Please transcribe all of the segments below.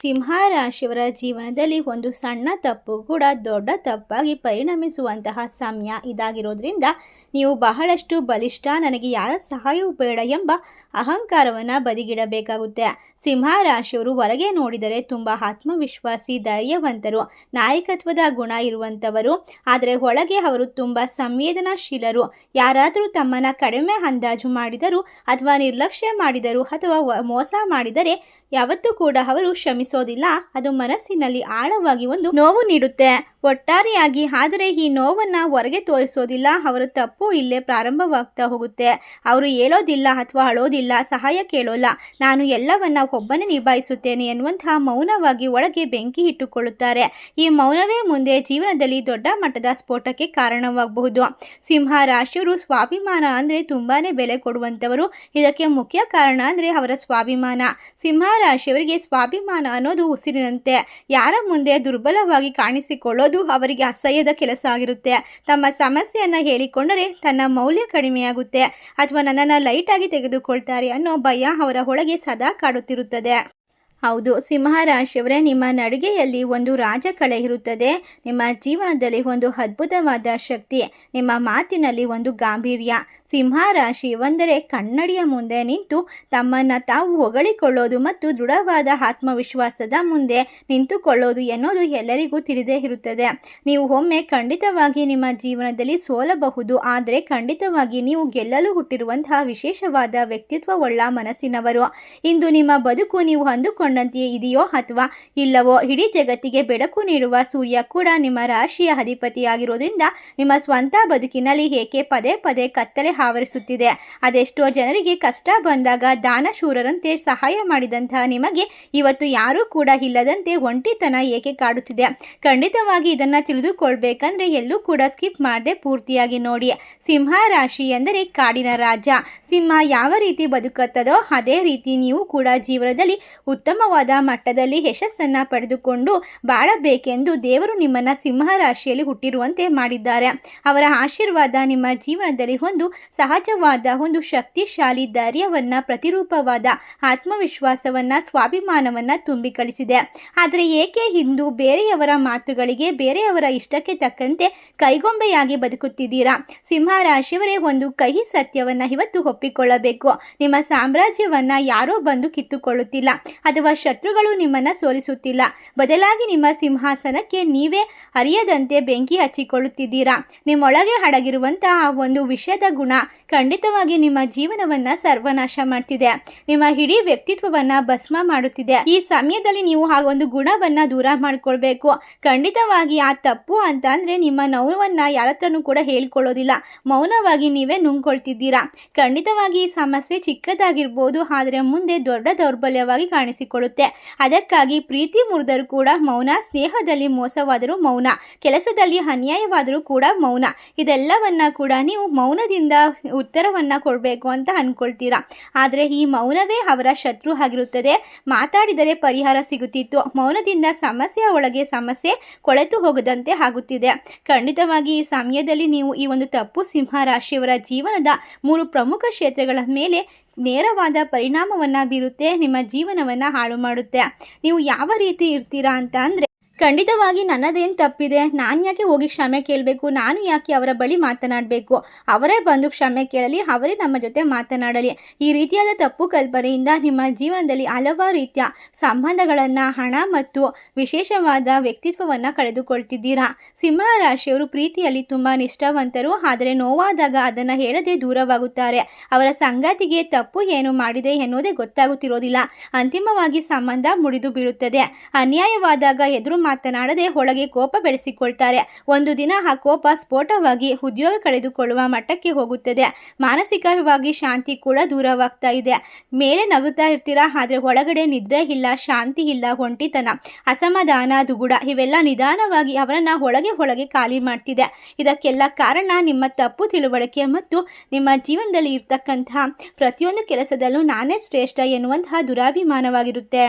ಸಿಂಹ ರಾಶಿಯವರ ಜೀವನದಲ್ಲಿ ಒಂದು ಸಣ್ಣ ತಪ್ಪು ಕೂಡ ದೊಡ್ಡ ತಪ್ಪಾಗಿ ಪರಿಣಮಿಸುವಂತಹ ಸಮಯ ಇದಾಗಿರೋದ್ರಿಂದ ನೀವು ಬಹಳಷ್ಟು ಬಲಿಷ್ಠ, ನನಗೆ ಯಾರ ಸಹಾಯವೂ ಬೇಡ ಎಂಬ ಅಹಂಕಾರವನ್ನು ಬದಿಗಿಡಬೇಕಾಗುತ್ತೆ. ಸಿಂಹ ರಾಶಿಯವರು ಹೊರಗೆ ನೋಡಿದರೆ ತುಂಬ ಆತ್ಮವಿಶ್ವಾಸಿ, ಧೈರ್ಯವಂತರು, ನಾಯಕತ್ವದ ಗುಣ ಇರುವಂಥವರು ಆದರೆ ಒಳಗೆ ಅವರು ತುಂಬ ಸಂವೇದನಾಶೀಲರು. ಯಾರಾದರೂ ತಮ್ಮನ್ನು ಕಡಿಮೆ ಅಂದಾಜು ಮಾಡಿದರು ಅಥವಾ ನಿರ್ಲಕ್ಷ್ಯ ಮಾಡಿದರು ಅಥವಾ ಮೋಸ ಮಾಡಿದರೆ ಯಾವತ್ತೂ ಕೂಡ ಅವರು ಶ್ರಮಿಸೋದಿಲ್ಲ. ಅದು ಮನಸ್ಸಿನಲ್ಲಿ ಆಳವಾಗಿ ಒಂದು ನೋವು ನೀಡುತ್ತೆ. ಒಟ್ಟಾರೆಯಾಗಿ ಆದರೆ ಈ ನೋವನ್ನು ಹೊರಗೆ ತೋರಿಸೋದಿಲ್ಲ. ಅವರ ತಪ್ಪು ಇಲ್ಲೇ ಪ್ರಾರಂಭವಾಗ್ತಾ ಹೋಗುತ್ತೆ. ಅವರು ಹೇಳೋದಿಲ್ಲ ಅಥವಾ ಅಳೋದಿಲ್ಲ, ಸಹಾಯ ಕೇಳೋಲ್ಲ. ನಾನು ಎಲ್ಲವನ್ನ ಒಬ್ಬನೇ ನಿಭಾಯಿಸುತ್ತೇನೆ ಎನ್ನುವಂತಹ ಮೌನವಾಗಿ ಒಳಗೆ ಬೆಂಕಿ ಇಟ್ಟುಕೊಳ್ಳುತ್ತಾರೆ. ಈ ಮೌನವೇ ಮುಂದೆ ಜೀವನದಲ್ಲಿ ದೊಡ್ಡ ಮಟ್ಟದ ಸ್ಫೋಟಕ್ಕೆ ಕಾರಣವಾಗಬಹುದು. ಸಿಂಹ ರಾಶಿಯವರು ಸ್ವಾಭಿಮಾನ ಅಂದರೆ ತುಂಬಾನೇ ಬೆಲೆ ಕೊಡುವಂಥವರು. ಇದಕ್ಕೆ ಮುಖ್ಯ ಕಾರಣ ಅಂದರೆ ಅವರ ಸ್ವಾಭಿಮಾನ. ಸಿಂಹ ರಾಶಿಯವರಿಗೆ ಸ್ವಾಭಿಮಾನ ಅನ್ನೋದು ಉಸಿರಿನಂತೆ. ಯಾರ ಮುಂದೆ ದುರ್ಬಲವಾಗಿ ಕಾಣಿಸಿಕೊಳ್ಳೋದು ಅವರಿಗೆ ಅಸಹ್ಯದ ಕೆಲಸ ಆಗಿರುತ್ತೆ. ತಮ್ಮ ಸಮಸ್ಯೆಯನ್ನು ಹೇಳಿಕೊಂಡರೆ ತನ್ನ ಮೌಲ್ಯ ಕಡಿಮೆಯಾಗುತ್ತೆ. ಅಥವಾ ನನ್ನನ್ನು ಲೈಟಾಗಿ ತೆಗೆದುಕೊಳ್ತಾರೆ ಅನ್ನೋ ಭಯ ಅವರ ಒಳಗೆ ಸದಾ ಕಾಡುತ್ತಿರುತ್ತದೆ. ಹೌದು ಸಿಂಹ ರಾಶಿಯವರೇ ನಿಮ್ಮ ನಡಿಗೆಯಲ್ಲಿ ಒಂದು ರಾಜಕಳೆ ಇರುತ್ತದೆ. ನಿಮ್ಮ ಜೀವನದಲ್ಲಿ ಒಂದು ಅದ್ಭುತವಾದ ಶಕ್ತಿ. ನಿಮ್ಮ ಮಾತಿನಲ್ಲಿ ಒಂದು ಗಾಂಭೀರ್ಯ. ಸಿಂಹ ರಾಶಿ ಒಂದರೆ ಕನ್ನಡಿಯ ಮುಂದೆ ನಿಂತು ತಮ್ಮನ್ನು ತಾವು ಹೊಗಳಿಕೊಳ್ಳೋದು ಮತ್ತು ದೃಢವಾದ ಆತ್ಮವಿಶ್ವಾಸದ ಮುಂದೆ ನಿಂತುಕೊಳ್ಳೋದು ಎನ್ನುವುದು ಎಲ್ಲರಿಗೂ ತಿಳಿದೇ ಇರುತ್ತದೆ. ನೀವು ಒಮ್ಮೆ ಖಂಡಿತವಾಗಿ ನಿಮ್ಮ ಜೀವನದಲ್ಲಿ ಸೋಲಬಹುದು. ಆದರೆ ಖಂಡಿತವಾಗಿ ನೀವು ಗೆಲ್ಲಲು ಹುಟ್ಟಿರುವಂತಹ ವಿಶೇಷವಾದ ವ್ಯಕ್ತಿತ್ವವುಳ್ಳ ಮನಸ್ಸಿನವರು. ಇಂದು ನಿಮ್ಮ ಬದುಕು ನೀವು ಅಂದುಕೊಂಡಂತೆಯೇ ಇದೆಯೋ ಅಥವಾ ಇಲ್ಲವೋ, ಇಡೀ ಜಗತ್ತಿಗೆ ಬೆಳಕು ನೀಡುವ ಸೂರ್ಯ ಕೂಡ ನಿಮ್ಮ ರಾಶಿಯ ಅಧಿಪತಿಯಾಗಿರೋದ್ರಿಂದ ನಿಮ್ಮ ಸ್ವಂತ ಬದುಕಿನಲ್ಲಿ ಏಕೆ ಪದೇ ಪದೇ ಕತ್ತಲೆ ಆವರಿಸುತ್ತಿದೆ ಅದೆಷ್ಟೋ ಜನರಿಗೆ ಕಷ್ಟ ಬಂದಾಗ ದಾನಶೂರರಂತೆ ಸಹಾಯ ಮಾಡಿದಂತಹ ನಿಮಗೆ ಇವತ್ತು ಯಾರೂ ಕೂಡ ಇಲ್ಲದಂತೆ ಒಂಟಿತನ ಏಕೆ ಕಾಡುತ್ತಿದೆ? ಖಂಡಿತವಾಗಿ ಇದನ್ನು ತಿಳಿದುಕೊಳ್ಬೇಕಂದ್ರೆ ಎಲ್ಲೂ ಕೂಡ ಸ್ಕಿಪ್ ಮಾಡದೆ ಪೂರ್ತಿಯಾಗಿ ನೋಡಿ. ಸಿಂಹ ರಾಶಿ ಎಂದರೆ ಕಾಡಿನ ರಾಜ. ಸಿಂಹ ಯಾವ ರೀತಿ ಬದುಕುತ್ತದೋ ಅದೇ ರೀತಿ ನೀವು ಕೂಡ ಜೀವನದಲ್ಲಿ ಉತ್ತಮವಾದ ಮಟ್ಟದಲ್ಲಿ ಯಶಸ್ಸನ್ನು ಪಡೆದುಕೊಂಡು ಬಾಳಬೇಕೆಂದು ದೇವರು ನಿಮ್ಮನ್ನು ಸಿಂಹ ರಾಶಿಯಲ್ಲಿ ಹುಟ್ಟಿರುವಂತೆ ಮಾಡಿದ್ದಾರೆ. ಅವರ ಆಶೀರ್ವಾದ ನಿಮ್ಮ ಜೀವನದಲ್ಲಿ ಒಂದು ಸಹಜವಾದ ಒಂದು ಶಕ್ತಿಶಾಲಿ ಧೈರ್ಯವನ್ನ, ಪ್ರತಿರೂಪವಾದ ಆತ್ಮವಿಶ್ವಾಸವನ್ನ, ಸ್ವಾಭಿಮಾನವನ್ನ ತುಂಬಿ ಕಳಿಸಿದೆ. ಆದರೆ ಏಕೆ ಇಂದು ಬೇರೆಯವರ ಮಾತುಗಳಿಗೆ, ಬೇರೆಯವರ ಇಷ್ಟಕ್ಕೆ ತಕ್ಕಂತೆ ಕೈಗೊಂಬೆಯಾಗಿ ಬದುಕುತ್ತಿದ್ದೀರಾ? ಸಿಂಹ ರಾಶಿಯವರೇ ಒಂದು ಕಹಿ ಸತ್ಯವನ್ನ ಇವತ್ತು ಒಪ್ಪಿಕೊಳ್ಳಬೇಕು. ನಿಮ್ಮ ಸಾಮ್ರಾಜ್ಯವನ್ನ ಯಾರೋ ಬಂದು ಕಿತ್ತುಕೊಳ್ಳುತ್ತಿಲ್ಲ. ಅಥವಾ ಶತ್ರುಗಳು ನಿಮ್ಮನ್ನ ಸೋಲಿಸುತ್ತಿಲ್ಲ. ಬದಲಾಗಿ ನಿಮ್ಮ ಸಿಂಹಾಸನಕ್ಕೆ ನೀವೇ ಅರಿಯದಂತೆ ಬೆಂಕಿ ಹಚ್ಚಿಕೊಳ್ಳುತ್ತಿದ್ದೀರಾ? ನಿಮ್ಮೊಳಗೆ ಅಡಗಿರುವಂತಹ ಒಂದು ವಿಷದ ಗುಣ ಖಂಡಿತವಾಗಿ ನಿಮ್ಮ ಜೀವನವನ್ನ ಸರ್ವನಾಶ ಮಾಡ್ತಿದೆ. ನಿಮ್ಮ ಇಡೀ ವ್ಯಕ್ತಿತ್ವವನ್ನ ಭಸ್ಮ ಮಾಡುತ್ತಿದೆ. ಈ ಸಮಯದಲ್ಲಿ ನೀವು ಒಂದು ಗುಣವನ್ನ ದೂರ ಮಾಡ್ಕೊಳ್ಬೇಕು. ಖಂಡಿತವಾಗಿ ಆ ತಪ್ಪು ಅಂತ ಅಂದ್ರೆ ನಿಮ್ಮ ನೋವನ್ನ ಯಾರತ್ರನೂ ಕೂಡ ಹೇಳ್ಕೊಳ್ಳೋದಿಲ್ಲ. ಮೌನವಾಗಿ ನೀವೇ ನುಂಗ್ಕೊಳ್ತಿದ್ದೀರಾ. ಖಂಡಿತವಾಗಿ ಈ ಸಮಸ್ಯೆ ಚಿಕ್ಕದಾಗಿರ್ಬೋದು, ಆದರೆ ಮುಂದೆ ದೊಡ್ಡ ದೌರ್ಬಲ್ಯವಾಗಿ ಕಾಣಿಸಿಕೊಳ್ಳುತ್ತೆ. ಅದಕ್ಕಾಗಿ ಪ್ರೀತಿ ಮುರಿದರೂ ಕೂಡ ಮೌನ, ಸ್ನೇಹದಲ್ಲಿ ಮೋಸವಾದರೂ ಮೌನ, ಕೆಲಸದಲ್ಲಿ ಅನ್ಯಾಯವಾದರೂ ಕೂಡ ಮೌನ. ಇದೆಲ್ಲವನ್ನ ಕೂಡ ನೀವು ಮೌನದಿಂದ ಉತ್ತರವನ್ನ ಕೊಡಬೇಕು ಅಂತ ಅನ್ಕೊಳ್ತೀರಾ? ಆದರೆ ಈ ಮೌನವೇ ಅವರ ಶತ್ರು ಆಗಿರುತ್ತದೆ. ಮಾತಾಡಿದರೆ ಪರಿಹಾರ ಸಿಗುತ್ತಿತ್ತು. ಮೌನದಿಂದ ಸಮಸ್ಯೆಯ ಒಳಗೆ ಸಮಸ್ಯೆ ಕೊಳೆತು ಹೋಗದಂತೆ ಆಗುತ್ತಿದೆ. ಖಂಡಿತವಾಗಿ ಈ ಸಮಯದಲ್ಲಿ ನೀವು ಈ ಒಂದು ತಪ್ಪು ಸಿಂಹ ರಾಶಿಯವರ ಜೀವನದ ಮೂರು ಪ್ರಮುಖ ಕ್ಷೇತ್ರಗಳ ಮೇಲೆ ನೇರವಾದ ಪರಿಣಾಮವನ್ನು ಬೀರುತ್ತೆ, ನಿಮ್ಮ ಜೀವನವನ್ನು ಹಾಳು ಮಾಡುತ್ತೆ. ನೀವು ಯಾವ ರೀತಿ ಇರ್ತೀರಾ ಅಂತ ಅಂದರೆ ಖಂಡಿತವಾಗಿ ನನ್ನದೇನು ತಪ್ಪಿದೆ? ನಾನು ಯಾಕೆ ಹೋಗಿ ಕ್ಷಮೆ ಕೇಳಬೇಕು? ನಾನು ಯಾಕೆ ಅವರ ಬಳಿ ಮಾತನಾಡಬೇಕು? ಅವರೇ ಬಂದು ಕ್ಷಮೆ ಕೇಳಲಿ, ಅವರೇ ನಮ್ಮ ಜೊತೆ ಮಾತನಾಡಲಿ. ಈ ರೀತಿಯಾದ ತಪ್ಪು ಕಲ್ಪನೆಯಿಂದ ನಿಮ್ಮ ಜೀವನದಲ್ಲಿ ಹಲವಾರು ರೀತಿಯ ಸಂಬಂಧಗಳನ್ನು, ಹಣ ಮತ್ತು ವಿಶೇಷವಾದ ವ್ಯಕ್ತಿತ್ವವನ್ನು ಕಳೆದುಕೊಳ್ತಿದ್ದೀರಾ? ಸಿಂಹ ರಾಶಿಯವರು ಪ್ರೀತಿಯಲ್ಲಿ ತುಂಬ ನಿಷ್ಠಾವಂತರು, ಆದರೆ ನೋವಾದಾಗ ಅದನ್ನು ಹೇಳದೆ ದೂರವಾಗುತ್ತಾರೆ. ಅವರ ಸಂಗಾತಿಗೆ ತಪ್ಪು ಏನು ಮಾಡಿದೆ ಎನ್ನುವುದೇ ಗೊತ್ತಾಗುತ್ತಿರೋದಿಲ್ಲ. ಅಂತಿಮವಾಗಿ ಸಂಬಂಧ ಮುಡಿದು ಬೀಳುತ್ತದೆ. ಅನ್ಯಾಯವಾದಾಗ ಎದುರು ಮಾತನಾಡದೆ ಒಳಗೆ ಕೋಪ ಬೆಳೆಸಿಕೊಳ್ತಾರೆ. ಒಂದು ದಿನ ಆ ಕೋಪ ಸ್ಫೋಟವಾಗಿ ಉದ್ಯೋಗ ಕಳೆದುಕೊಳ್ಳುವ ಮಟ್ಟಕ್ಕೆ ಹೋಗುತ್ತದೆ. ಮಾನಸಿಕವಾಗಿ ಶಾಂತಿ ಕೂಡ ದೂರವಾಗ್ತಾ ಇದೆ. ಮೇಲೆ ನಗುತ್ತಾ ಇರ್ತೀರಾ? ಆದರೆ ಒಳಗಡೆ ನಿದ್ರೆ ಇಲ್ಲ, ಶಾಂತಿ ಇಲ್ಲ, ಒಂಟಿತನ, ಅಸಮಾಧಾನ, ದುಗುಡ ಇವೆಲ್ಲ ನಿಧಾನವಾಗಿ ಅವರನ್ನ ಒಳಗೆ ಒಳಗೆ ಖಾಲಿ ಮಾಡ್ತಿದೆ. ಇದಕ್ಕೆಲ್ಲ ಕಾರಣ ನಿಮ್ಮ ತಪ್ಪು ತಿಳುವಳಿಕೆ ಮತ್ತು ನಿಮ್ಮ ಜೀವನದಲ್ಲಿ ಇರ್ತಕ್ಕಂತಹ ಪ್ರತಿಯೊಂದು ಕೆಲಸದಲ್ಲೂ ನಾನೇ ಶ್ರೇಷ್ಠ ಎನ್ನುವಂತಹ ದುರಾಭಿಮಾನವಾಗಿರುತ್ತೆ.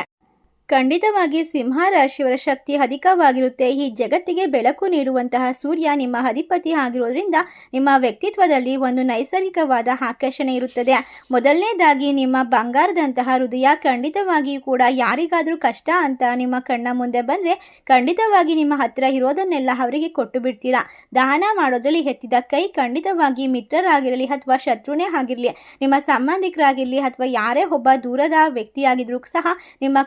ಖಂಡಿತವಾಗಿ ಸಿಂಹ ರಾಶಿಯವರ ಶಕ್ತಿ ಅಧಿಕವಾಗಿರುತ್ತೆ. ಈ ಜಗತ್ತಿಗೆ ಬೆಳಕು ನೀಡುವಂತಹ ಸೂರ್ಯ ನಿಮ್ಮ ಅಧಿಪತಿ ಆಗಿರೋದ್ರಿಂದ ನಿಮ್ಮ ವ್ಯಕ್ತಿತ್ವದಲ್ಲಿ ಒಂದು ನೈಸರ್ಗಿಕವಾದ ಆಕರ್ಷಣೆ ಇರುತ್ತದೆ. ಮೊದಲನೇದಾಗಿ ನಿಮ್ಮ ಬಂಗಾರದಂತಹ ಹೃದಯ ಖಂಡಿತವಾಗಿಯೂ ಕೂಡ ಯಾರಿಗಾದರೂ ಕಷ್ಟ ಅಂತ ನಿಮ್ಮ ಕಣ್ಣ ಮುಂದೆ ಬಂದರೆ ಖಂಡಿತವಾಗಿ ನಿಮ್ಮ ಹತ್ರ ಇರೋದನ್ನೆಲ್ಲ ಅವರಿಗೆ ಕೊಟ್ಟು ಬಿಡ್ತೀರಾ ದಾನ ಮಾಡೋದ್ರಲ್ಲಿ ಎತ್ತಿದ ಕೈ ಖಂಡಿತವಾಗಿ ಮಿತ್ರರಾಗಿರಲಿ ಅಥವಾ ಶತ್ರುನೇ ಆಗಿರಲಿ, ನಿಮ್ಮ ಸಂಬಂಧಿಕರಾಗಿರಲಿ ಅಥವಾ ಯಾರೇ ಒಬ್ಬ ದೂರದ ವ್ಯಕ್ತಿಯಾಗಿದ್ರೂ ಸಹ ನಿಮ್ಮ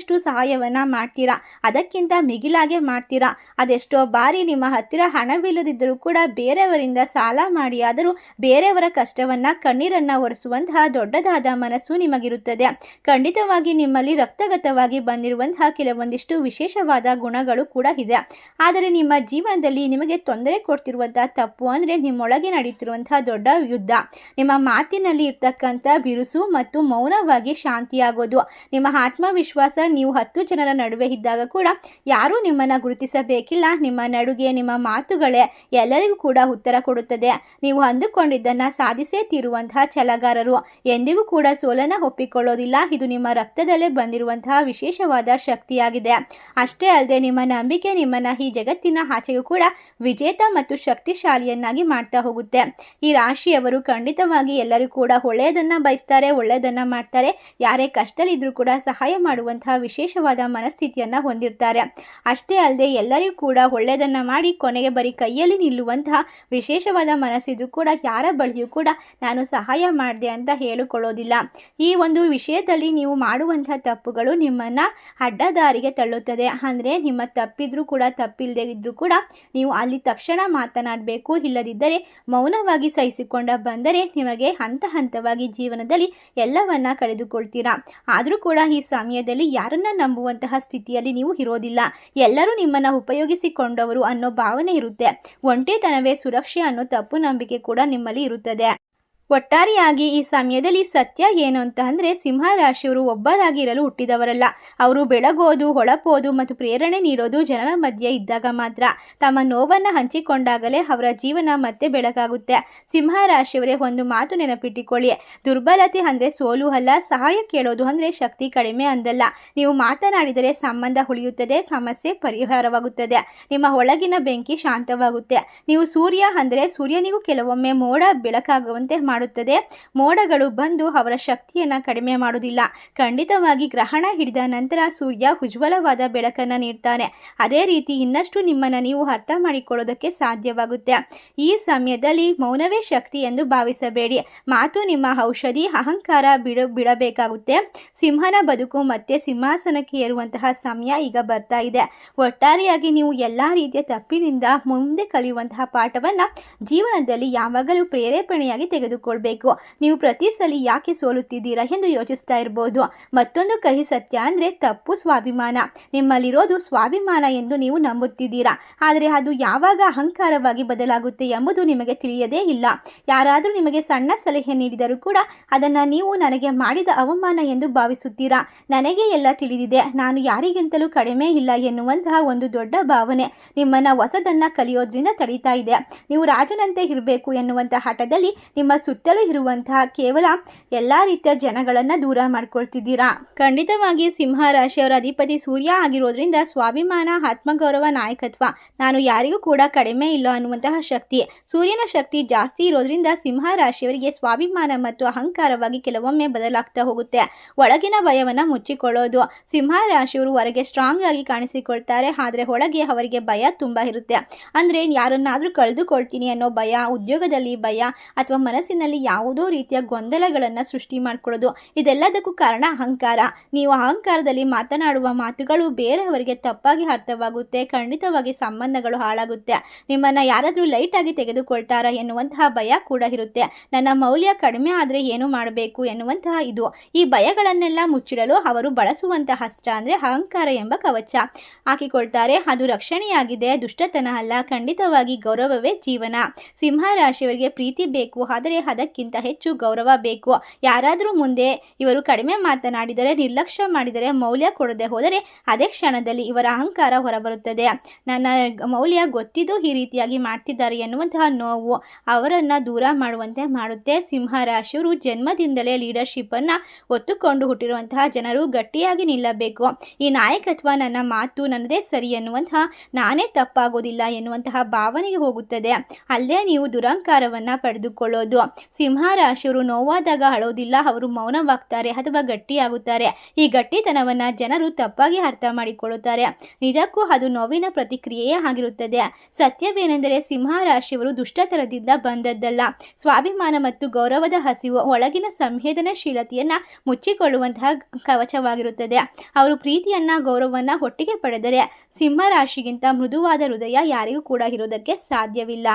ಕೈಲಾದಷ್ಟು ಸಹಾಯವನ್ನ ಮಾಡ್ತೀರಾ? ಅದಕ್ಕಿಂತ ಮಿಗಿಲಾಗೆ ಮಾಡ್ತೀರಾ? ಅದೆಷ್ಟೋ ಬಾರಿ ನಿಮ್ಮ ಹತ್ತಿರ ಹಣವಿಲ್ಲದಿದ್ದರೂ ಕೂಡ ಬೇರೆಯವರಿಂದ ಸಾಲ ಮಾಡಿ ಆದರೂ ಬೇರೆಯವರ ಕಷ್ಟವನ್ನ, ಕಣ್ಣೀರನ್ನ ಒರೆಸುವಂತಹ ದೊಡ್ಡದಾದ ಮನಸ್ಸು ನಿಮಗಿರುತ್ತದೆ. ಖಂಡಿತವಾಗಿ ನಿಮ್ಮಲ್ಲಿ ರಕ್ತಗತವಾಗಿ ಬಂದಿರುವಂತಹ ಕೆಲವೊಂದಿಷ್ಟು ವಿಶೇಷವಾದ ಗುಣಗಳು ಕೂಡ ಇದೆ. ಆದರೆ ನಿಮ್ಮ ಜೀವನದಲ್ಲಿ ನಿಮಗೆ ತೊಂದರೆ ಕೊಡ್ತಿರುವಂತಹ ತಪ್ಪು ಅಂದ್ರೆ ನಿಮ್ಮೊಳಗೆ ನಡೆಯುತ್ತಿರುವಂತಹ ದೊಡ್ಡ ಯುದ್ಧ. ನಿಮ್ಮ ಮಾತಿನಲ್ಲಿ ಇರ್ತಕ್ಕಂಥ ಬಿರುಸು ಮತ್ತು ಮೌನವಾಗಿ ಶಾಂತಿಯಾಗೋದು. ನಿಮ್ಮ ಆತ್ಮವಿಶ್ವಾಸ ನೀವು ಹತ್ತು ಜನರ ನಡುವೆ ಇದ್ದಾಗ ಕೂಡ ಯಾರೂ ನಿಮ್ಮನ್ನು ಗುರುತಿಸಬೇಕಿಲ್ಲ. ನಿಮ್ಮ ನಡುಗೆ, ನಿಮ್ಮ ಮಾತುಗಳೇ ಎಲ್ಲರಿಗೂ ಕೂಡ ಉತ್ತರ ಕೊಡುತ್ತದೆ. ನೀವು ಅಂದುಕೊಂಡಿದ್ದನ್ನು ಸಾಧಿಸೇ ತೀರುವಂತಹ ಛಲಗಾರರು. ಎಂದಿಗೂ ಕೂಡ ಸೋಲನ್ನು ಒಪ್ಪಿಕೊಳ್ಳೋದಿಲ್ಲ. ಇದು ನಿಮ್ಮ ರಕ್ತದಲ್ಲೇ ಬಂದಿರುವಂತಹ ವಿಶೇಷವಾದ ಶಕ್ತಿಯಾಗಿದೆ. ಅಷ್ಟೇ ಅಲ್ಲದೆ ನಿಮ್ಮ ನಂಬಿಕೆ ನಿಮ್ಮನ್ನ ಈ ಜಗತ್ತಿನ ಆಚೆಗೂ ಕೂಡ ವಿಜೇತ ಮತ್ತು ಶಕ್ತಿಶಾಲಿಯನ್ನಾಗಿ ಮಾಡ್ತಾ ಹೋಗುತ್ತೆ. ಈ ರಾಶಿಯವರು ಖಂಡಿತವಾಗಿ ಎಲ್ಲರೂ ಕೂಡ ಒಳ್ಳೆಯದನ್ನ ಬಯಸ್ತಾರೆ, ಒಳ್ಳೆಯದನ್ನ ಮಾಡ್ತಾರೆ. ಯಾರೇ ಕಷ್ಟಲಿದ್ರು ಕೂಡ ಸಹಾಯ ಮಾಡುವಂತಹ ವಿಶೇಷವಾದ ಮನಸ್ಥಿತಿಯನ್ನು ಹೊಂದಿರ್ತಾರೆ. ಅಷ್ಟೇ ಅಲ್ಲದೆ ಎಲ್ಲರಿಗೂ ಕೂಡ ಒಳ್ಳೆಯದನ್ನ ಮಾಡಿ ಕೊನೆಗೆ ಬರೀ ಕೈಯಲ್ಲಿ ನಿಲ್ಲುವಂತಹ ವಿಶೇಷವಾದ ಮನಸ್ಸಿದ್ರು ಕೂಡ ಯಾರ ಬಳಿಯೂ ಕೂಡ ನಾನು ಸಹಾಯ ಮಾಡಿದೆ ಅಂತ ಹೇಳಿಕೊಳ್ಳೋದಿಲ್ಲ. ಈ ಒಂದು ವಿಷಯದಲ್ಲಿ ನೀವು ಮಾಡುವಂತಹ ತಪ್ಪುಗಳು ನಿಮ್ಮನ್ನ ಅಡ್ಡದಾರಿಗೆ ತಳ್ಳುತ್ತದೆ. ಅಂದರೆ ನಿಮ್ಮ ತಪ್ಪಿದ್ರೂ ಕೂಡ ತಪ್ಪಿಲ್ಲದೆ ಇದ್ದರೂ ಕೂಡ ನೀವು ಅಲ್ಲಿ ತಕ್ಷಣ ಮಾತನಾಡಬೇಕು. ಇಲ್ಲದಿದ್ದರೆ ಮೌನವಾಗಿ ಸಹಿಸಿಕೊಂಡ ಬಂದರೆ ನಿಮಗೆ ಹಂತ ಹಂತವಾಗಿ ಜೀವನದಲ್ಲಿ ಎಲ್ಲವನ್ನ ಕಳೆದುಕೊಳ್ತೀರಾ. ಆದರೂ ಕೂಡ ಈ ಸಮಯದಲ್ಲಿ ಯಾರನ್ನ ನಂಬುವಂತಹ ಸ್ಥಿತಿಯಲ್ಲಿ ನೀವು ಇರೋದಿಲ್ಲ. ಎಲ್ಲರೂ ನಿಮ್ಮನ್ನ ಉಪಯೋಗಿಸಿಕೊಂಡವರು ಅನ್ನೋ ಭಾವನೆ ಇರುತ್ತೆ. ಒಂಟಿತನವೇ ಸುರಕ್ಷೆ ಅನ್ನೋ ತಪ್ಪು ನಂಬಿಕೆ ಕೂಡ ನಿಮ್ಮಲ್ಲಿ ಇರುತ್ತದೆ. ಒಟ್ಟಾರೆಯಾಗಿ ಈ ಸಮಯದಲ್ಲಿ ಸತ್ಯ ಏನು ಅಂತ ಅಂದರೆ ಸಿಂಹ ರಾಶಿಯವರು ಒಬ್ಬರಾಗಿರಲು ಹುಟ್ಟಿದವರಲ್ಲ. ಅವರು ಬೆಳಗೋದು, ಹೊಳಪೋದು ಮತ್ತು ಪ್ರೇರಣೆ ನೀಡೋದು ಜನರ ಮಧ್ಯೆ ಇದ್ದಾಗ ಮಾತ್ರ. ತಮ್ಮ ನೋವನ್ನು ಹಂಚಿಕೊಂಡಾಗಲೇ ಅವರ ಜೀವನ ಮತ್ತೆ ಬೆಳಕಾಗುತ್ತೆ. ಸಿಂಹ ರಾಶಿಯವರೇ ಒಂದು ಮಾತು ನೆನಪಿಟ್ಟುಕೊಳ್ಳಿ. ದುರ್ಬಲತೆ ಅಂದರೆ ಸೋಲು ಅಲ್ಲ, ಸಹಾಯ ಕೇಳೋದು ಅಂದರೆ ಶಕ್ತಿ ಕಡಿಮೆ ಅಂದಲ್ಲ. ನೀವು ಮಾತನಾಡಿದರೆ ಸಂಬಂಧ ಉಳಿಯುತ್ತದೆ, ಸಮಸ್ಯೆ ಪರಿಹಾರವಾಗುತ್ತದೆ. ನಿಮ್ಮ ಒಳಗಿನ ಬೆಂಕಿ ಶಾಂತವಾಗುತ್ತೆ. ನೀವು ಸೂರ್ಯ ಅಂದರೆ ಸೂರ್ಯನಿಗೂ ಕೆಲವೊಮ್ಮೆ ಮೋಡ ಬೆಳಕಾಗುವಂತೆ ಮಾಡುತ್ತದೆ. ಮೋಡಗಳು ಬಂದು ಅವರ ಶಕ್ತಿಯನ್ನು ಕಡಿಮೆ ಮಾಡುವುದಿಲ್ಲ. ಖಂಡಿತವಾಗಿ ಗ್ರಹಣ ಹಿಡಿದ ನಂತರ ಸೂರ್ಯ ಉಜ್ವಲವಾದ ಬೆಳಕನ್ನು ನೀಡ್ತಾನೆ. ಅದೇ ರೀತಿ ಇನ್ನಷ್ಟು ನಿಮ್ಮನ್ನು ನೀವು ಅರ್ಥ ಮಾಡಿಕೊಳ್ಳೋದಕ್ಕೆ ಸಾಧ್ಯವಾಗುತ್ತೆ. ಈ ಸಮಯದಲ್ಲಿ ಮೌನವೇ ಶಕ್ತಿ ಎಂದು ಭಾವಿಸಬೇಡಿ. ಮಾತು ನಿಮ್ಮ ಔಷಧಿ ಅಹಂಕಾರ ಬಿಡ ಬಿಡಬೇಕಾಗುತ್ತೆ. ಸಿಂಹನ ಬದುಕು ಮತ್ತೆ ಸಿಂಹಾಸನಕ್ಕೆ ಏರುವಂತಹ ಸಮಯ ಈಗ ಬರ್ತಾ ಇದೆ. ಒಟ್ಟಾರೆಯಾಗಿ ನೀವು ಎಲ್ಲ ರೀತಿಯ ತಪ್ಪಿನಿಂದ ಮುಂದೆ ಕಲಿಯುವಂತಹ ಪಾಠವನ್ನು ಜೀವನದಲ್ಲಿ ಯಾವಾಗಲೂ ಪ್ರೇರೇಪಣೆಯಾಗಿ ತೆಗೆದುಕೊಳ್ಳಬೇಕು ನೀವು ಪ್ರತಿ ಸಲ ಯಾಕೆ ಸೋಲುತ್ತಿದ್ದೀರಾ ಎಂದು ಯೋಚಿಸ್ತಾ ಇರಬಹುದು ಮತ್ತೊಂದು ಕಹಿ ಸತ್ಯ ಅಂದರೆ ತಪ್ಪು ಸ್ವಾಭಿಮಾನ. ನಿಮ್ಮಲ್ಲಿರೋದು ಸ್ವಾಭಿಮಾನ ಎಂದು ನೀವು ನಂಬುತ್ತಿದ್ದೀರಾ. ಆದರೆ ಅದು ಯಾವಾಗ ಅಹಂಕಾರವಾಗಿ ಬದಲಾಗುತ್ತೆ ಎಂಬುದು ನಿಮಗೆ ತಿಳಿಯದೇ ಇಲ್ಲ. ಯಾರಾದರೂ ನಿಮಗೆ ಸಣ್ಣ ಸಲಹೆ ನೀಡಿದರೂ ಕೂಡ ಅದನ್ನು ನೀವು ನನಗೆ ಮಾಡಿದ ಅವಮಾನ ಎಂದು ಭಾವಿಸುತ್ತೀರಾ. ನನಗೆ ಎಲ್ಲ ತಿಳಿದಿದೆ. ನಾನು ಯಾರಿಗಿಂತಲೂ ಕಡಿಮೆ ಇಲ್ಲ ಎನ್ನುವಂತಹ ಒಂದು ದೊಡ್ಡ ಭಾವನೆ ನಿಮ್ಮನ್ನು ಹೊಸದನ್ನ ಕಲಿಯೋದ್ರಿಂದ ತಡೀತಾ ಇದೆ. ನೀವು ರಾಜನಂತೆ ಇರಬೇಕು ಎನ್ನುವಂತಹ ಹಠದಲ್ಲಿ ನಿಮ್ಮ ಸುತ್ತಲೂ ಇರುವಂತಹ ಕೇವಲ ಎಲ್ಲ ರೀತಿಯ ಜನಗಳನ್ನು ದೂರ ಮಾಡ್ಕೊಳ್ತಿದ್ದೀರಾ? ಖಂಡಿತವಾಗಿ ಸಿಂಹ ರಾಶಿಯವರ ಅಧಿಪತಿ ಸೂರ್ಯ ಆಗಿರೋದ್ರಿಂದ ಸ್ವಾಭಿಮಾನ, ಆತ್ಮಗೌರವ, ನಾಯಕತ್ವ ನಾನು ಯಾರಿಗೂ ಕೂಡ ಕಡಿಮೆ ಇಲ್ಲ ಅನ್ನುವಂತಹ ಶಕ್ತಿ. ಸೂರ್ಯನ ಶಕ್ತಿ ಜಾಸ್ತಿ ಇರೋದ್ರಿಂದ ಸಿಂಹ ರಾಶಿಯವರಿಗೆ ಸ್ವಾಭಿಮಾನ ಮತ್ತು ಅಹಂಕಾರವಾಗಿ ಕೆಲವೊಮ್ಮೆ ಬದಲಾಗ್ತಾ ಹೋಗುತ್ತೆ. ಒಳಗಿನ ಭಯವನ್ನು ಮುಚ್ಚಿಕೊಳ್ಳೋದು. ಸಿಂಹ ರಾಶಿಯವರು ಹೊರಗೆ ಸ್ಟ್ರಾಂಗ್ ಆಗಿ ಕಾಣಿಸಿಕೊಳ್ತಾರೆ, ಆದರೆ ಒಳಗೆ ಅವರಿಗೆ ಭಯ ತುಂಬ ಇರುತ್ತೆ. ಅಂದರೆ ಯಾರನ್ನಾದರೂ ಕಳೆದುಕೊಳ್ತೀನಿ ಅನ್ನೋ ಭಯ, ಉದ್ಯೋಗದಲ್ಲಿ ಭಯ ಅಥವಾ ಮನಸ್ಸಿನಲ್ಲಿ ಯಾವುದೋ ರೀತಿಯ ಗೊಂದಲಗಳನ್ನು ಸೃಷ್ಟಿ ಮಾಡ್ಕೊಳ್ಳೋದು ಇದೆಲ್ಲದಕ್ಕೂ ಕಾರಣ ಅಹಂಕಾರ. ನೀವು ಅಹಂಕಾರದಲ್ಲಿ ಮಾತನಾಡುವ ಮಾತುಗಳು ಬೇರೆಯವರಿಗೆ ತಪ್ಪಾಗಿ ಅರ್ಥವಾಗುತ್ತೆ, ಖಂಡಿತವಾಗಿ ಸಂಬಂಧಗಳು ಹಾಳಾಗುತ್ತೆ. ನಿಮ್ಮನ್ನು ಯಾರಾದರೂ ಲೈಟಾಗಿ ತೆಗೆದುಕೊಳ್ತಾರಾ ಎನ್ನುವಂತಹ ಭಯ ಕೂಡ ಇರುತ್ತೆ. ನನ್ನ ಮೌಲ್ಯ ಕಡಿಮೆ ಆದರೆ ಏನು ಮಾಡಬೇಕು ಎನ್ನುವಂತಹ ಇದು. ಈ ಭಯಗಳನ್ನೆಲ್ಲ ಮುಚ್ಚಿಡಲು ಅವರು ಬಳಸುವಂತಹ ಅಸ್ತ್ರ ಅಂದರೆ ಅಹಂಕಾರ ಎಂಬ ಕವಚ. ಹಾಕಿಕೊಳ್ತಾರೆ, ಅದು ರಕ್ಷಣೆಯಾಗಿದೆ, ದುಷ್ಟತನ ಅಲ್ಲ, ಖಂಡಿತವಾಗಿ ಗೌರವವೇ ಜೀವನ. ಸಿಂಹ ರಾಶಿಯವರಿಗೆ ಪ್ರೀತಿ ಬೇಕು, ಆದರೆ ಅದಕ್ಕಿಂತ ಹೆಚ್ಚು ಗೌರವ ಬೇಕು. ಯಾರಾದರೂ ಮುಂದೆ ಇವರು ಕಡಿಮೆ ಮಾತನಾಡಿದರೆ, ನಿರ್ಲಕ್ಷ್ಯ ಮಾಡಿದರೆ, ಮೌಲ್ಯ ಕೊಡದೆ ಹೋದರೆ ಅದೇ ಕ್ಷಣದಲ್ಲಿ ಇವರ ಅಹಂಕಾರ ಹೊರಬರುತ್ತದೆ. ನನ್ನ ಮೌಲ್ಯ ಗೊತ್ತಿದ್ದು ಈ ರೀತಿಯಾಗಿ ಮಾಡ್ತಿದ್ದಾರೆ ಎನ್ನುವಂತಹ ನೋವು ಅವರನ್ನು ದೂರ ಮಾಡುವಂತೆ ಮಾಡುತ್ತೆ. ಸಿಂಹ ರಾಶಿಯವರು ಜನ್ಮದಿಂದಲೇ ಲೀಡರ್ಶಿಪ್ಪನ್ನು ಒತ್ತುಕೊಂಡು ಹುಟ್ಟಿರುವಂತಹ ಜನರು ಗಟ್ಟಿಯಾಗಿ ನಿಲ್ಲಬೇಕು. ಈ ನಾಯಕತ್ವ ನನ್ನ ಮಾತು ನನ್ನದೇ ಸರಿ ಎನ್ನುವಂತಹ ನಾನೇ ತಪ್ಪಾಗೋದಿಲ್ಲ ಎನ್ನುವಂತಹ ಭಾವನೆಗೆ ಹೋಗುತ್ತದೆ. ಅಲ್ಲೇ ನೀವು ದುರಂಕಾರವನ್ನು ಪಡೆದುಕೊಳ್ಳೋದು. ಸಿಂಹ ರಾಶಿಯವರು ನೋವಾದಾಗ ಅಳೋದಿಲ್ಲ, ಅವರು ಮೌನವಾಗ್ತಾರೆ ಅಥವಾ ಗಟ್ಟಿಯಾಗುತ್ತಾರೆ. ಈ ಗಟ್ಟಿತನವನ್ನ ಜನರು ತಪ್ಪಾಗಿ ಅರ್ಥ ಮಾಡಿಕೊಳ್ಳುತ್ತಾರೆ. ನಿಜಕ್ಕೂ ಅದು ನೋವಿನ ಪ್ರತಿಕ್ರಿಯೆಯೇ ಆಗಿರುತ್ತದೆ. ಸತ್ಯವೇನೆಂದರೆ ಸಿಂಹ ರಾಶಿಯವರು ದುಷ್ಟತನದಿಂದ ಬಂದದ್ದಲ್ಲ. ಸ್ವಾಭಿಮಾನ ಮತ್ತು ಗೌರವದ ಹಸಿವು ಒಳಗಿನ ಸಂವೇದನಾಶೀಲತೆಯನ್ನು ಮುಚ್ಚಿಕೊಳ್ಳುವಂತಹ ಕವಚವಾಗಿರುತ್ತದೆ. ಅವರು ಪ್ರೀತಿಯನ್ನ, ಗೌರವವನ್ನ ಒಟ್ಟಿಗೆ ಪಡೆದರೆ ಸಿಂಹ ರಾಶಿಗಿಂತ ಮೃದುವಾದ ಹೃದಯ ಯಾರಿಗೂ ಕೂಡ ಇರೋದಕ್ಕೆ ಸಾಧ್ಯವಿಲ್ಲ.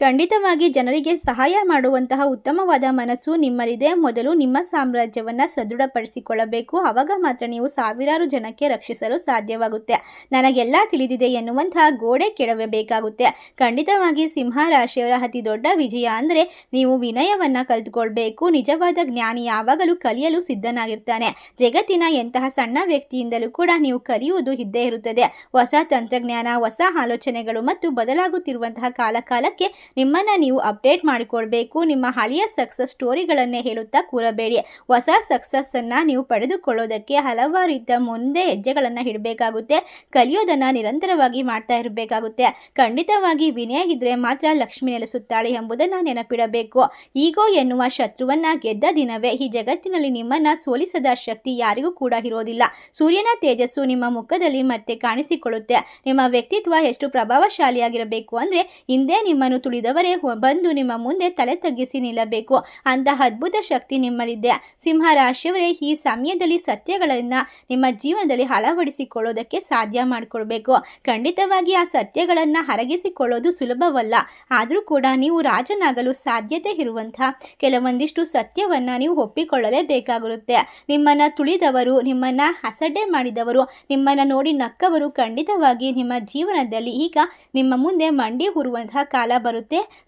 ಖಂಡಿತವಾಗಿ ಜನರಿಗೆ ಸಹಾಯ ಮಾಡುವಂತಹ ಉತ್ತಮವಾದ ಮನಸ್ಸು ನಿಮ್ಮಲ್ಲಿದೆ. ಮೊದಲು ನಿಮ್ಮ ಸಾಮ್ರಾಜ್ಯವನ್ನು ಸದೃಢಪಡಿಸಿಕೊಳ್ಳಬೇಕು. ಆವಾಗ ಮಾತ್ರ ನೀವು ಸಾವಿರಾರು ಜನಕ್ಕೆ ರಕ್ಷಿಸಲು ಸಾಧ್ಯವಾಗುತ್ತೆ. ನನಗೆಲ್ಲ ತಿಳಿದಿದೆ ಎನ್ನುವಂತಹ ಗೋಡೆ ಕೆಡವಬೇಕಾಗುತ್ತೆ ಖಂಡಿತವಾಗಿ ಸಿಂಹ ರಾಶಿಯವರ ಅತಿ ದೊಡ್ಡ ವಿಜಯ ಅಂದರೆ ನೀವು ವಿನಯವನ್ನು ಕಲಿತುಕೊಳ್ಬೇಕು. ನಿಜವಾದ ಜ್ಞಾನಿ ಯಾವಾಗಲೂ ಕಲಿಯಲು ಸಿದ್ಧನಾಗಿರ್ತಾನೆ. ಜಗತ್ತಿನ ಎಂತಹ ಸಣ್ಣ ವ್ಯಕ್ತಿಯಿಂದಲೂ ಕೂಡ ನೀವು ಕಲಿಯುವುದು ಇದ್ದೇ ಇರುತ್ತದೆ. ಹೊಸ ತಂತ್ರಜ್ಞಾನ, ಹೊಸ ಆಲೋಚನೆಗಳು ಮತ್ತು ಬದಲಾಗುತ್ತಿರುವಂತಹ ಕಾಲಕಾಲಕ್ಕೆ ನಿಮ್ಮನ್ನು ನೀವು ಅಪ್ಡೇಟ್ ಮಾಡಿಕೊಳ್ಬೇಕು. ನಿಮ್ಮ ಹಳೆಯ ಸಕ್ಸಸ್ ಸ್ಟೋರಿಗಳನ್ನೇ ಹೇಳುತ್ತಾ ಕೂರಬೇಡಿ. ಹೊಸ ಸಕ್ಸಸ್ಸನ್ನು ನೀವು ಪಡೆದುಕೊಳ್ಳೋದಕ್ಕೆ ಹಲವಾರು ರೀತಿಯ ಮುಂದೆ ಹೆಜ್ಜೆಗಳನ್ನು ಇಡಬೇಕಾಗುತ್ತೆ. ಕಲಿಯೋದನ್ನು ನಿರಂತರವಾಗಿ ಮಾಡ್ತಾ ಇರಬೇಕಾಗುತ್ತೆ. ಖಂಡಿತವಾಗಿ ವಿನಯ ಇದ್ದರೆ ಮಾತ್ರ ಲಕ್ಷ್ಮಿ ನೆಲೆಸುತ್ತಾಳೆ ಎಂಬುದನ್ನು ನೆನಪಿಡಬೇಕು. ಈಗೋ ಎನ್ನುವ ಶತ್ರುವನ್ನ ಗೆದ್ದ ದಿನವೇ ಈ ಜಗತ್ತಿನಲ್ಲಿ ನಿಮ್ಮನ್ನ ಸೋಲಿಸದ ಶಕ್ತಿ ಯಾರಿಗೂ ಕೂಡ ಇರೋದಿಲ್ಲ. ಸೂರ್ಯನ ತೇಜಸ್ಸು ನಿಮ್ಮ ಮುಖದಲ್ಲಿ ಮತ್ತೆ ಕಾಣಿಸಿಕೊಳ್ಳುತ್ತೆ. ನಿಮ್ಮ ವ್ಯಕ್ತಿತ್ವ ಎಷ್ಟು ಪ್ರಭಾವಶಾಲಿಯಾಗಿರಬೇಕು ಅಂದರೆ ಹಿಂದೆ ನಿಮ್ಮನ್ನು ತುಳಿದವರೇ ಹೊ- ಬಂದು ನಿಮ್ಮ ಮುಂದೆ ತಲೆ ತಗ್ಗಿಸಿ ನಿಲ್ಲಬೇಕು. ಅಂತಹ ಅದ್ಭುತ ಶಕ್ತಿ ನಿಮ್ಮಲ್ಲಿದೆ. ಸಿಂಹ ರಾಶಿಯವರೇ ಈ ಸಮಯದಲ್ಲಿ ಸತ್ಯಗಳನ್ನು ನಿಮ್ಮ ಜೀವನದಲ್ಲಿ ಅಳವಡಿಸಿಕೊಳ್ಳೋದಕ್ಕೆ ಸಾಧ್ಯ ಮಾಡಿಕೊಳ್ಬೇಕು ಖಂಡಿತವಾಗಿ ಆ ಸತ್ಯಗಳನ್ನು ಹರಗಿಸಿಕೊಳ್ಳೋದು ಸುಲಭವಲ್ಲ. ಆದರೂ ಕೂಡ ನೀವು ರಾಜನಾಗಲು ಸಾಧ್ಯತೆ ಇರುವಂತಹ ಕೆಲವೊಂದಿಷ್ಟು ಸತ್ಯವನ್ನು ನೀವು ಒಪ್ಪಿಕೊಳ್ಳಲೇಬೇಕಾಗಿರುತ್ತೆ. ನಿಮ್ಮನ್ನು ತುಳಿದವರು, ನಿಮ್ಮನ್ನು ಹಸಡ್ಡೆ ಮಾಡಿದವರು, ನಿಮ್ಮನ್ನು ನೋಡಿ ನಕ್ಕವರು ಖಂಡಿತವಾಗಿ ನಿಮ್ಮ ಜೀವನದಲ್ಲಿ ಈಗ ನಿಮ್ಮ ಮುಂದೆ ಮಂಡಿ ಹುರುವಂತಹ ಕಾಲ ಬರುತ್ತೆ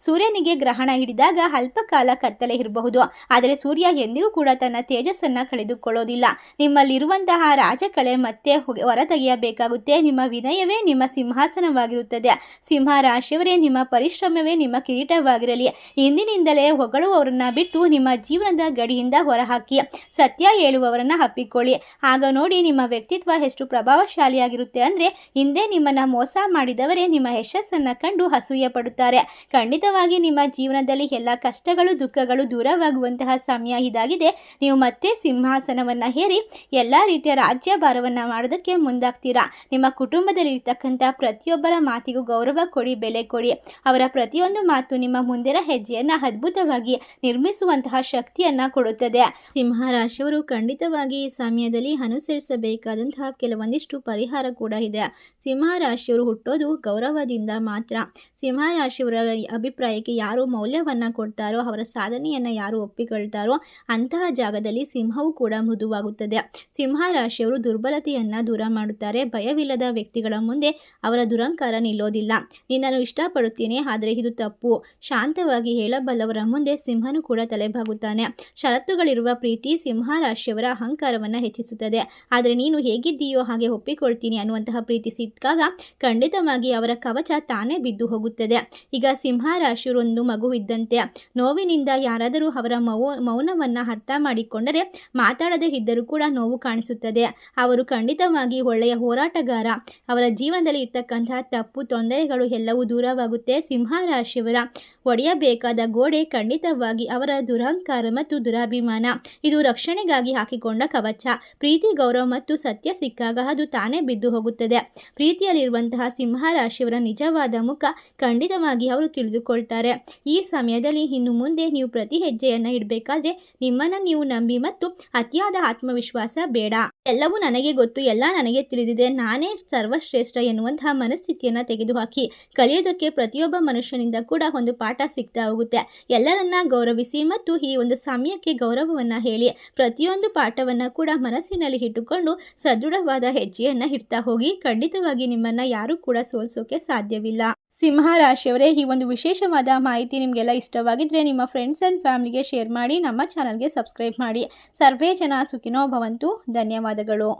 ಸೂರ್ಯನಿಗೆ ಗ್ರಹಣ ಹಿಡಿದಾಗ ಅಲ್ಪ ಕಾಲ ಕತ್ತಲೆ ಇರಬಹುದು. ಆದರೆ ಸೂರ್ಯ ಎಂದಿಗೂ ಕೂಡ ತನ್ನ ತೇಜಸ್ಸನ್ನು ಕಳೆದುಕೊಳ್ಳೋದಿಲ್ಲ. ನಿಮ್ಮಲ್ಲಿರುವಂತಹ ರಾಜಕಳೆ ಮತ್ತೆ ಹೊರತೆಗೆಯಬೇಕಾಗುತ್ತೆ. ನಿಮ್ಮ ವಿನಯವೇ ನಿಮ್ಮ ಸಿಂಹಾಸನವಾಗಿರುತ್ತದೆ. ಸಿಂಹ ರಾಶಿಯವರೇ, ನಿಮ್ಮ ಪರಿಶ್ರಮವೇ ನಿಮ್ಮ ಕಿರೀಟವಾಗಿರಲಿ. ಇಂದಿನಿಂದಲೇ ಹೊಗಳುವವರನ್ನ ಬಿಟ್ಟು ನಿಮ್ಮ ಜೀವನದ ಗಡಿಯಿಂದ ಹೊರಹಾಕಿ. ಸತ್ಯ ಹೇಳುವವರನ್ನ ಹಪ್ಪಿಕೊಳ್ಳಿ ಆಗ ನೋಡಿ ನಿಮ್ಮ ವ್ಯಕ್ತಿತ್ವ ಎಷ್ಟು ಪ್ರಭಾವಶಾಲಿಯಾಗಿರುತ್ತೆ ಅಂದರೆ, ಹಿಂದೆ ನಿಮ್ಮನ್ನ ಮೋಸ ಮಾಡಿದವರೇ ನಿಮ್ಮ ಯಶಸ್ಸನ್ನು ಕಂಡು ಅಸೂಯೆ ಪಡುತ್ತಾರೆ ಖಂಡಿತವಾಗಿ ನಿಮ್ಮ ಜೀವನದಲ್ಲಿ ಎಲ್ಲ ಕಷ್ಟಗಳು, ದುಃಖಗಳು ದೂರವಾಗುವಂತಹ ಸಮಯ ಇದಾಗಿದೆ. ನೀವು ಮತ್ತೆ ಸಿಂಹಾಸನವನ್ನು ಹೇರಿ, ಎಲ್ಲ ರೀತಿಯ ರಾಜ್ಯಭಾರವನ್ನು ಮಾಡೋದಕ್ಕೆ ಮುಂದಾಗ್ತೀರಾ? ನಿಮ್ಮ ಕುಟುಂಬದಲ್ಲಿ ಇರ್ತಕ್ಕಂಥ ಪ್ರತಿಯೊಬ್ಬರ ಮಾತಿಗೂ ಗೌರವ ಕೊಡಿ, ಬೆಲೆ ಕೊಡಿ. ಅವರ ಪ್ರತಿಯೊಂದು ಮಾತು ನಿಮ್ಮ ಮುಂದಿನ ಹೆಜ್ಜೆಯನ್ನು ಅದ್ಭುತವಾಗಿ ನಿರ್ಮಿಸುವಂತಹ ಶಕ್ತಿಯನ್ನು ಕೊಡುತ್ತದೆ. ಸಿಂಹ ರಾಶಿಯವರು ಖಂಡಿತವಾಗಿ ಈ ಸಮಯದಲ್ಲಿ ಅನುಸರಿಸಬೇಕಾದಂತಹ ಕೆಲವೊಂದಿಷ್ಟು ಪರಿಹಾರ ಕೂಡ ಇದೆ. ಸಿಂಹ ರಾಶಿಯವರು ಹುಟ್ಟೋದು ಗೌರವದಿಂದ ಮಾತ್ರ. ಸಿಂಹ ರಾಶಿಯವರ ಅಭಿಪ್ರಾಯಕ್ಕೆ ಯಾರು ಮೌಲ್ಯವನ್ನು ಕೊಡ್ತಾರೋ, ಅವರ ಸಾಧನೆಯನ್ನು ಯಾರು ಒಪ್ಪಿಕೊಳ್ತಾರೋ ಅಂತಹ ಜಾಗದಲ್ಲಿ ಸಿಂಹವು ಕೂಡ ಮೃದುವಾಗುತ್ತದೆ. ಸಿಂಹ ರಾಶಿಯವರು ದುರ್ಬಲತೆಯನ್ನು ದೂರ ಮಾಡುತ್ತಾರೆ. ಭಯವಿಲ್ಲದ ವ್ಯಕ್ತಿಗಳ ಮುಂದೆ ಅವರ ದುರಂಕಾರ ನಿಲ್ಲೋದಿಲ್ಲ. ನಿನ್ನನ್ನು ಇಷ್ಟಪಡುತ್ತೇನೆ, ಆದರೆ ಇದು ತಪ್ಪು. ಶಾಂತವಾಗಿ ಹೇಳಬಲ್ಲವರ ಮುಂದೆ ಸಿಂಹನು ಕೂಡ ತಲೆಬಾಗುತ್ತಾನೆ. ಷರತ್ತುಗಳಿರುವ ಪ್ರೀತಿ ಸಿಂಹ ರಾಶಿಯವರ ಅಹಂಕಾರವನ್ನು ಹೆಚ್ಚಿಸುತ್ತದೆ. ಆದರೆ ನೀನು ಹೇಗಿದ್ದೀಯೋ ಹಾಗೆ ಒಪ್ಪಿಕೊಳ್ತೀನಿ ಅನ್ನುವಂತಹ ಪ್ರೀತಿ ಸಿಕ್ಕಾಗ ಖಂಡಿತವಾಗಿ ಅವರ ಕವಚ ತಾನೇ ಬಿದ್ದು ಹೋಗುತ್ತದೆ. ಈಗ ಸಿಂಹ ರಾಶಿಯವರು ಒಂದು ಮಗು ಇದ್ದಂತೆ ನೋವಿನಿಂದ ಯಾರಾದರೂ ಅವರ ಮೌ, ಮೌನವನ್ನು ಅರ್ಥ ಮಾಡಿಕೊಂಡರೆ ಮಾತಾಡದೇ ಇದ್ದರೂ ಕೂಡ ನೋವು ಕಾಣಿಸುತ್ತದೆ. ಅವರು ಖಂಡಿತವಾಗಿ ಒಳ್ಳೆಯ ಹೋರಾಟಗಾರ. ಅವರ ಜೀವನದಲ್ಲಿ ಇರ್ತಕ್ಕಂತಹ ತಪ್ಪು ತೊಂದರೆಗಳು ಎಲ್ಲವೂ ದೂರವಾಗುತ್ತೆ. ಸಿಂಹ ರಾಶಿಯವರ ಒಡೆಯಬೇಕಾದ ಗೋಡೆ ಖಂಡಿತವಾಗಿ ಅವರ ದುರಹಂಕಾರ ಮತ್ತು ದುರಾಭಿಮಾನ. ಇದು ರಕ್ಷಣೆಗಾಗಿ ಹಾಕಿಕೊಂಡ ಕವಚ. ಪ್ರೀತಿ, ಗೌರವ ಮತ್ತು ಸತ್ಯ ಸಿಕ್ಕಾಗ ಅದು ತಾನೇ ಬಿದ್ದು ಹೋಗುತ್ತದೆ. ಪ್ರೀತಿಯಲ್ಲಿರುವಂತಹ ಸಿಂಹ ರಾಶಿಯವರ ನಿಜವಾದ ಮುಖ ಖಂಡಿತವಾಗಿ ಅವರು ತಿಳಿದುಕೊಳ್ತಾರೆ. ಈ ಸಮಯದಲ್ಲಿ ಇನ್ನು ಮುಂದೆ ನೀವು ಪ್ರತಿ ಹೆಜ್ಜೆಯನ್ನು ಇಡಬೇಕಾದ್ರೆ ನಿಮ್ಮನ್ನು ನೀವು ನಂಬಿ ಮತ್ತು ಅತಿಯಾದ ಆತ್ಮವಿಶ್ವಾಸ ಬೇಡ. ಎಲ್ಲವೂ ನನಗೆ ಗೊತ್ತು, ಎಲ್ಲ ನನಗೆ ತಿಳಿದಿದೆ. ನಾನೇ ಸರ್ವಶ್ರೇಷ್ಠ ಎನ್ನುವಂತಹ ಮನಸ್ಥಿತಿಯನ್ನು ತೆಗೆದುಹಾಕಿ, ಕಲಿಯೋದಕ್ಕೆ ಪ್ರತಿಯೊಬ್ಬ ಮನುಷ್ಯನಿಂದ ಕೂಡ ಒಂದು ಪಾಠ ಸಿಗ್ತಾ ಹೋಗುತ್ತೆ. ಎಲ್ಲರನ್ನ ಗೌರವಿಸಿ ಮತ್ತು ಈ ಒಂದು ಸಮಯಕ್ಕೆ ಗೌರವವನ್ನು ಹೇಳಿ, ಪ್ರತಿಯೊಂದು ಪಾಠವನ್ನು ಕೂಡ ಮನಸ್ಸಿನಲ್ಲಿ ಇಟ್ಟುಕೊಂಡು ಸದೃಢವಾದ ಹೆಜ್ಜೆಯನ್ನು ಇಡ್ತಾ ಹೋಗಿ, ಖಂಡಿತವಾಗಿ ನಿಮ್ಮನ್ನ ಯಾರೂ ಕೂಡ ಸೋಲ್ಸೋಕೆ ಸಾಧ್ಯವಿಲ್ಲ. ಸಿಂಹ ರಾಶಿಯವರೇ ಈ ಒಂದು ವಿಶೇಷವಾದ ಮಾಹಿತಿ ನಿಮಗೆಲ್ಲ ಇಷ್ಟವಾಗಿದ್ದರೆ ನಿಮ್ಮ ಫ್ರೆಂಡ್ಸ್ ಆ್ಯಂಡ್ ಫ್ಯಾಮಿಲಿಗೆ ಶೇರ್ ಮಾಡಿ, ನಮ್ಮ ಚಾನಲ್ಗೆ ಸಬ್ಸ್ಕ್ರೈಬ್ ಮಾಡಿ. ಸರ್ವೇ ಜನ ಸುಖಿನೋ ಭವಂತು. ಧನ್ಯವಾದಗಳು.